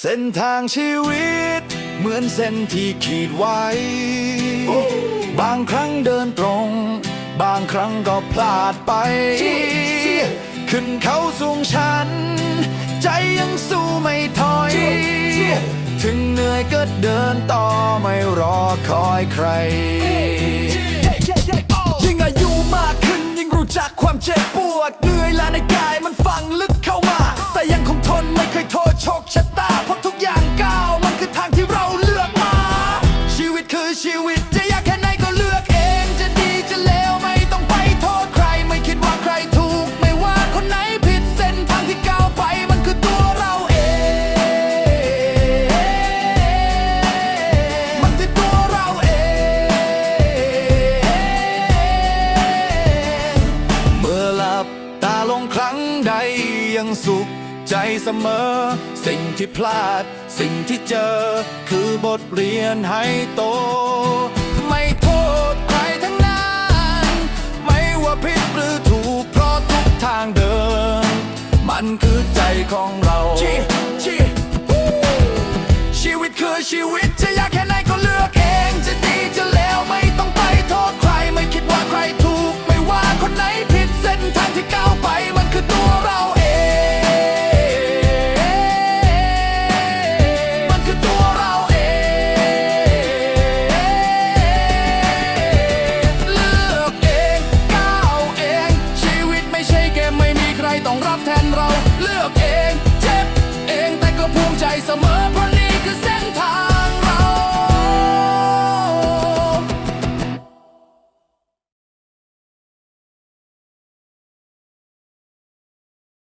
เส้นทางชีวิต เหมือนเส้นที่ขีดไว้ บางครั้งเดินตรง บางครั้งก็พลาดไป ขึ้นเขาสูงชัน ใจยังสู้ไม่ถอย ถึงเหนื่อยก็เดินต่อไม่รอคอยใคร ยิ่งอายุมากขึ้นยิ่งรู้จักความเจ็บปวด เหนื่อยและในกายมันฝังลึกเข้า คือชีวิตจะยากแค่ไหนก็เลือกเอง จะดีจะเลวไม่ต้องไปโทษใคร ไม่คิดว่าใครถูก ไม่ว่าคนไหนผิดเส้นทางที่ก้าวไปมันคือตัวเราเอง มันคือตัวเราเอง เมื่อหลับตาลงครั้งใดยังสุข ใจเสมอ สิ่งที่พลาด สิ่งที่เจอ คือบทเรียนให้โต ไม่โทษใครทั้งนั้นไม่ว่าผิดหรือถูกเพราะทุกทางเดิน มันคือใจของเรา ชีวิตคือชีวิตจะยากแค่ไหนก็เลือก